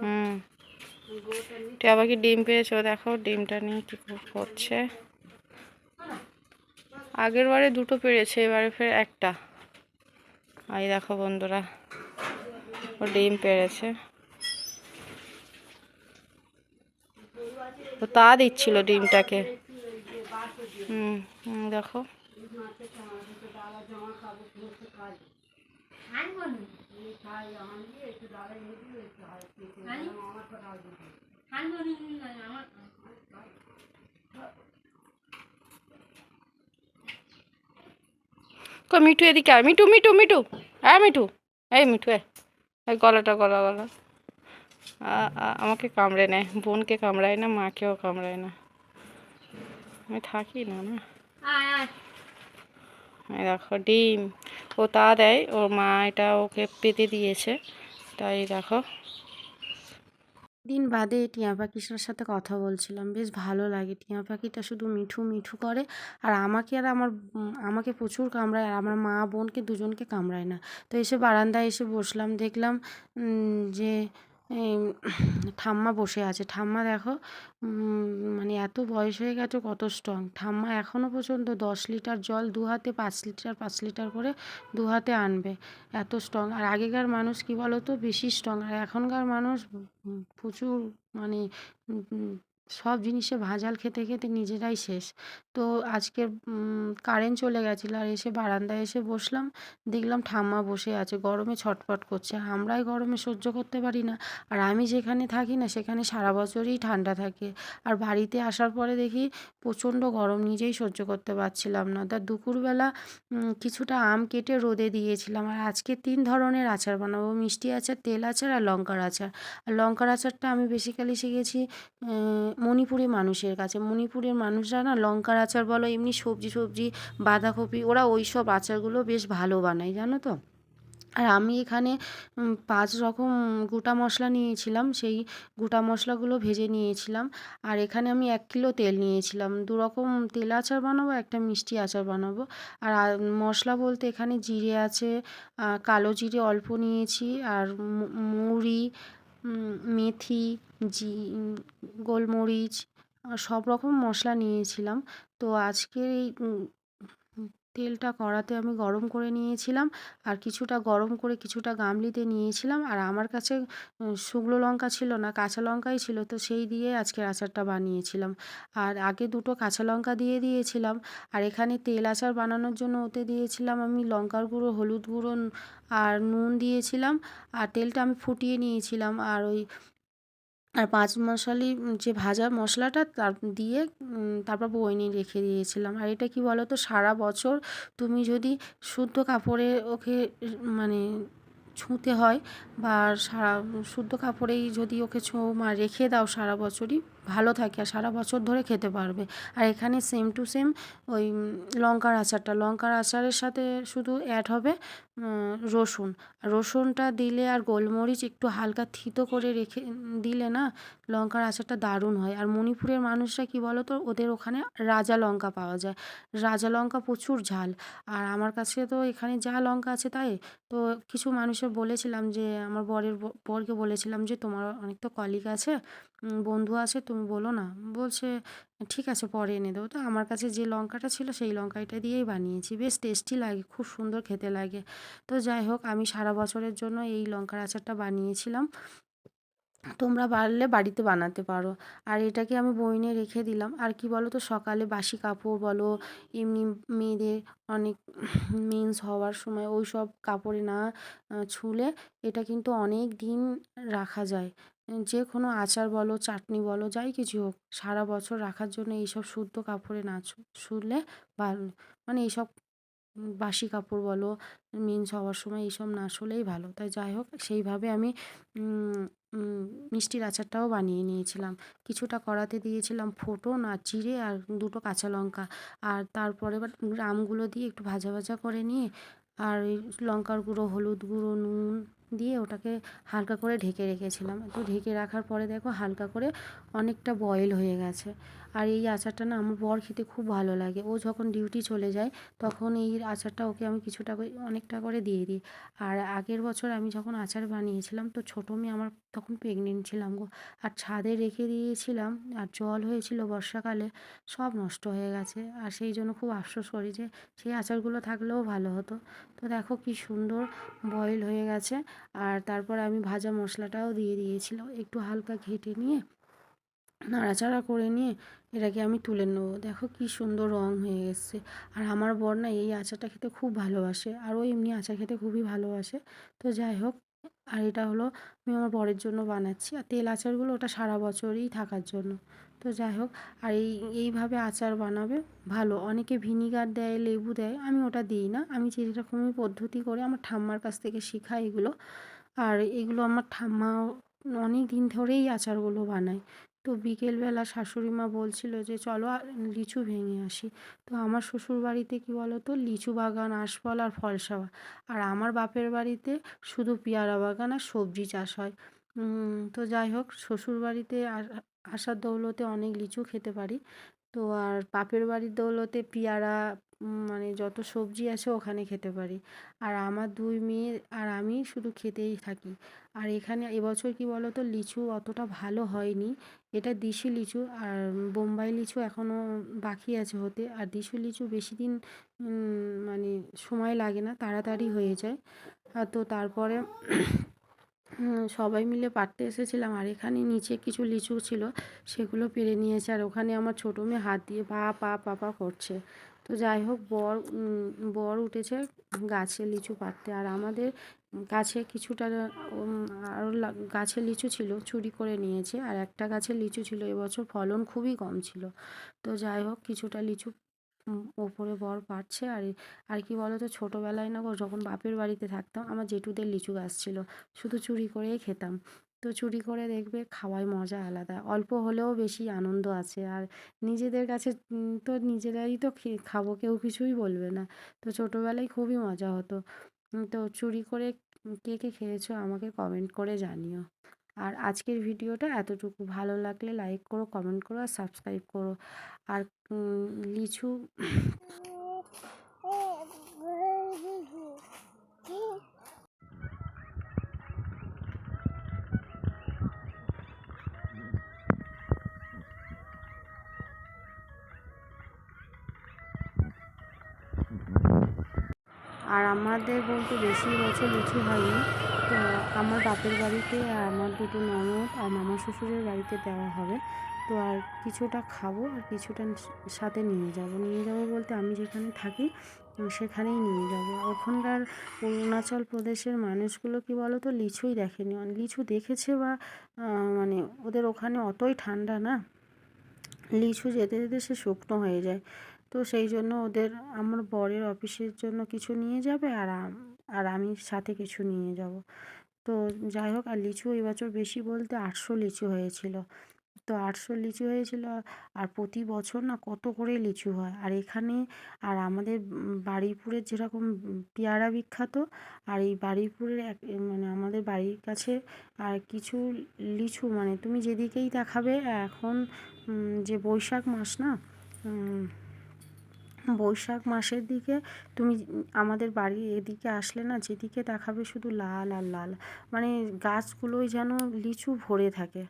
হুম। টিয়া পাখি ডিম পেয়েছ দেখো ডিমটা নিয়ে কি করছে। আগের বারে দুটো পেরেছে, এবারে ফের একটা। এই দেখো বন্ধুরা, ও ডিম পেরেছে। ও তা দিচ্ছিল ডিমটাকে। হুম দেখো। কো মিঠু এদিকে আয়। মিঠু মিঠু মিঠু। হ্যাঁ মিঠু। এই মিঠু এই গলাটা, গলা গলা। আমাকে কামড়ে নেয় বোনকে কামড়ায় না, মাকেও কামড়ায় না। আমি থাকি না না। দেখো ডিম। ও তা দেয়, ওর মা এটা ওকে পেতে দিয়েছে। তাই দেখো। দিন বাদে টিয়া পাখিটার সাথে কথা বলছিলাম। বেশ ভালো লাগে। টিয়া পাখিটা শুধু মিঠু মিঠু করে। আর আমাকে আর আমার, আমাকে প্রচুর কামড়ায়। আর আমার মা বোনকে দুজনকে কামড়ায় না। তো এসে বারান্দায় এসে বসলাম। দেখলাম যে ঠাম্মা বসে আছে। ঠাম্মা দেখো মানে এত বয়স হয়ে গেছে কত স্ট্রং ঠাম্মা এখনও পর্যন্ত দশ লিটার জল দু হাতে পাঁচ লিটার পাঁচ লিটার করে দু হাতে আনবে। এত স্ট্রং আর আগেকার মানুষ কি বলো তো বেশি স্ট্রং আর এখনকার মানুষ প্রচুর মানে সব জিনিসে ভাজাল খেতে খেতে নিজেরাই শেষ। তো আজকে কারেন্ট চলে গেছিল আর এসে বারান্দায় এসে বসলাম। দেখলাম ঠাম্মা বসে আছে গরমে ছটফট করছে। আমরাই গরমে সহ্য করতে পারি না। আর আমি যেখানে থাকি না সেখানে সারা বছরই ঠান্ডা থাকে। আর বাড়িতে আসার পরে দেখি প্রচণ্ড গরম নিজেই সহ্য করতে পারছিলাম না। তা দুপুরবেলা কিছুটা আম কেটে রোদে দিয়েছিলাম। আর আজকে তিন ধরনের আচার বানাবো। মিষ্টি আচার তেল আচার আর লঙ্কার আচার। আর লঙ্কার আচারটা আমি বেসিক্যালি শিখেছি আহ, মণিপুরি মানুষের কাছে। মণিপুরের মানুষরা না লঙ্কার আচার বলো এমনি সবজি সবজি বাঁধাকপি, ওরা ওই সব আচারগুলো বেশ ভালো বানায়, জানো তো? আর আমি এখানে পাঁচ রকম গোটা মশলা নিয়েছিলাম, সেই গোটা মশলাগুলো ভেজে নিয়েছিলাম। আর এখানে আমি এক কিলো তেল নিয়েছিলাম। দু রকম তেল আচার বানাবো, একটা মিষ্টি আচার বানাবো। আর মশলা বলতে এখানে জিরে আছে কালো জিরে অল্প নিয়েছি, আর মুড়ি মেথি, জি, গোলমরিচ, সব রকম মশলা নিয়েছিলাম। তো আজকে এই তেলটা কড়াতে আমি গরম করে নিয়েছিলাম। আর কিছুটা গরম করে কিছুটা গামলিতে নিয়েছিলাম। আর আমার কাছে শুকনো লঙ্কা ছিল না, কাঁচা লঙ্কাই ছিল, তো সেই দিয়ে আজকের আচারটা বানিয়েছিলাম। আর আগে দুটো কাঁচা লঙ্কা দিয়ে দিয়েছিলাম। আর এখানে তেল আচার বানানোর জন্য ওতে দিয়েছিলাম আমি লঙ্কার গুঁড়ো, হলুদ গুঁড়ো, আর নুন দিয়েছিলাম। আর তেলটা আমি ফুটিয়ে নিয়েছিলাম। আর ওই আর পাঁচ মশালি যে ভাজা মশলাটা তার দিয়ে তারপর বই নিয়ে রেখে দিয়েছিলাম। আর এটা কি বলো তো সারা বছর তুমি যদি শুদ্ধ কাপড়ে ওকে মানে ছুঁতে হয় বা সারা শুদ্ধ কাপড়েই যদি ওকে ছো রেখে দাও সারা বছরই ভালো থাকে আর সারা বছর ধরে খেতে পারবে। আর এখানে সেম টু সেম ওই লঙ্কার আচারটা, লঙ্কার আচারের সাথে শুধু অ্যাড হবে রসুন। রসুনটা দিলে আর গোলমরিচ একটু হালকা থিতো করে রেখে, দিলে না লঙ্কার আচারটা দারুণ হয়। আর মণিপুরের মানুষরা কি বলো তো ওদের ওখানে রাজা লঙ্কা পাওয়া যায়। রাজা লঙ্কা প্রচুর ঝাল। আর আমার কাছে তো এখানে যা লঙ্কা আছে তাই। তো কিছু মানুষের বলেছিলাম যে, আমার বরের বরকে বলেছিলাম যে, তোমার অনেক তো কলিগ আছে। বন্ধু আছে, তুমি বলো না। বলছে, ঠিক আছে, পরে এনে দেবো। তো আমার কাছে যে লঙ্কাটা ছিল, সেই লঙ্কাটা দিয়েই বানিয়েছি। বেশ টেস্টি লাগে, খুব সুন্দর খেতে লাগে। তো যাই হোক, আমি সারা বছরের জন্য এই লঙ্কার আচারটা বানিয়েছিলাম। তোমরা পারলে বাড়িতে বানাতে পারো। আর এটাকে আমি বইনে রেখে দিলাম। আর কি বলো তো সকালে বাসি কাপড় বলো, এমনি মেয়েদের অনেক মেন্স হওয়ার সময় ওই সব কাপড়ে না ছুলে এটা কিন্তু অনেক দিন রাখা যায়। যে কোনো আচার বলো, চাটনি বলো, যাই কিছু হোক, সারা বছর রাখার জন্য এইসব শুদ্ধ কাপড়ে না শুলে ভালো মানে এইসব বাসি কাপড় বলো মেন্স হওয়ার সময় এইসব না শুলেই ভালো। তাই যাই হোক, সেইভাবে আমি মিষ্টির আচারটাও বানিয়ে নিয়েছিলাম। কিছুটা কড়াতে দিয়েছিলাম ফোড়ন আর চিড়ে আর দুটো কাঁচা লঙ্কা। আর তারপরে আমগুলো দিয়ে একটু ভাজা ভাজা করে নিয়ে, আর লঙ্কার গুঁড়ো, হলুদ গুঁড়ো, নুন দিয়ে ওটাকে হালকা করে ঢেকে রেখেছিলাম। তো ঢেকে রাখার পরে দেখো হালকা করে অনেকটা বয়েল হয়ে গেছে। আর এই আচারটা না আমার বর খেতে খুব ভালো লাগে। ও যখন ডিউটি চলে যায়, তখন এই আচারটা ওকে আমি কিছুটা অনেকটা করে দিয়ে দিই। আর আগের বছর আমি যখন আচার বানিয়েছিলাম, তো ছোটো মেয়ে আমার তখন প্রেগনেন্ট ছিলাম গো। আর ছাদে রেখে দিয়েছিলাম, আর জল হয়েছিল বর্ষাকালে, সব নষ্ট হয়ে গেছে। আর সেই জন্য খুব আফসোস করি যে, সেই আচারগুলো থাকলেও ভালো হতো। তো দেখো কি সুন্দর বয়েল হয়ে গেছে। আর তারপর আমি ভাজা মশলাটাও দিয়ে দিয়েছিলাম, একটু হালকা ঘেটে নিয়ে। নাড়াচাড়া করে নিয়ে এটাকে আমি তুলে নেব। দেখো কি সুন্দর রং হয়ে এসছে আর আমার বর না এই আচারটা খেতে খুব ভালোবাসে, আর এমনি আচার খেতে খুবই ভালোবাসে। তো যাই হোক, আর এটা হলো আমি আমার বরের জন্য বানাচ্ছি। আর তেল আচারগুলো ওটা সারা বছরই থাকার জন্য। তো যাই হোক, আর এই, এইভাবে আচার বানাবে, ভালো। অনেকে ভিনিগার দেয়, লেবু দেয়, আমি ওটা দিই না। আমি যেরকমই পদ্ধতি করে, আমার ঠাম্মার কাছ থেকে শেখা এগুলো। আর এগুলো আমার ঠাম্মা অনেক দিন ধরেই আচারগুলো বানায়। তো বিকেলবেলা শাশুড়ি মা বলছিল যে, চলো লিচু ভেঙে আসি। তো আমার শ্বশুর বাড়িতে কী বলো তো লিচু বাগান আশফল আর ফলসা আর আমার বাপের বাড়িতে শুধু পেয়ারা বাগান আর সবজি চাষ হয়। তো যাই হোক শ্বশুর বাড়িতে আসার দৌলতে অনেক লিচু খেতে পারি। তো আর বাপের বাড়ির দৌলতে পেয়ারা মানে যত সবজি আছে ওখানে খেতে পারি। আর আমার দুই মেয়ে আর আমি শুধু খেতেই থাকি। আর এখানে এবছর কি বলো তো লিচু অতটা ভালো হয়নি। এটা দিশি লিচু আর বোম্বাই লিচু এখনও বাকি আছে হতে। আর দিশি লিচু বেশি দিন মানে সময় লাগে না, তাড়াতাড়ি হয়ে যায়। তো তারপরে সবাই মিলে পাড়তে এসেছিলাম। আর এখানে নিচে কিছু লিচু ছিল, সেগুলো পেরে নিয়েছে। আর ওখানে আমার ছোটো মেয়ে হাত দিয়ে পা পা পা পা করছে। তো যাই হোক, বর বর উঠেছে গাছে লিচু পাড়তে। আর আমাদের গাছে কিছুটা আরও গাছে লিচু ছিল, চুরি করে নিয়েছে। আর একটা গাছে লিচু ছিল, এবছর ফলন খুবই কম ছিল। তো যাই হোক, কিছুটা লিচু ওপরে বর পাচ্ছে আর আর কি বলো তো ছোটোবেলায় না যখন বাপের বাড়িতে থাকতাম, আমার জেঠুদের লিচু গাছ ছিল। শুধু চুরি করেই খেতাম। তো চুরি করে দেখবে খাওয়ায় মজা আলাদা। অল্প হলেও বেশি আনন্দ আছে। আর নিজেদের কাছে তো নিজেরাই তো খাব, কেউ কিছুই বলবে না। তো ছোটোবেলায় খুবই মজা হতো। তো চুরি করে কে কে খেয়েছো আমাকে কমেন্ট করে জানিও। আর আজকের ভিডিওটা এতটুকু। ভালো লাগলে লাইক করো কমেন্ট করো আর সাবস্ক্রাইব করো। আর লিচু আর আমাদের বলতে বেশি বছর লিচু হয়নি। তো আমার বাপের বাড়িতে আর আমার দুটো ননদ আর মামা শ্বশুরের বাড়িতে দেওয়া হবে। তো আর কিছুটা খাব আর কিছুটা সাথে নিয়ে যাব। নিয়ে যাব বলতে আমি যেখানে থাকি সেখানেই নিয়ে যাব। ওখানকার অরুণাচল প্রদেশের মানুষগুলো কি বলো তো লিচুই দেখেনি। লিচু দেখেছে বা মানে ওদের ওখানে অতই ঠান্ডা না। লিচু যেতে যেতে সে শুকনো হয়ে যায়। তো সেই জন্য ওদের আমার বরের অফিসের জন্য কিছু নিয়ে যাবে আর আর আমি সাথে কিছু নিয়ে যাব। তো যাই হোক, আর লিচু এবছর বেশি বলতে আটশো লিচু হয়েছিল। তো আটশো লিচু হয়েছিল, আর প্রতি বছর না কত করে লিচু হয়। আর এখানে, আর আমাদের বাড়িপুরের যেরকম পেয়ারা বিখ্যাত, আর এই বারুইপুরের এক মানে আমাদের বাড়ির কাছে, আর কিছু লিচু মানে তুমি যেদিকেই দেখাবে এখন যে বৈশাখ মাস না বৈশাখ মাসের দিকে তুমি আমাদের বাড়ির এদিকে আসলে না যেদিকে দেখাবে শুধু লাল আর লাল। মানে গাছগুলোই যেন লিচু ভরে থাকে।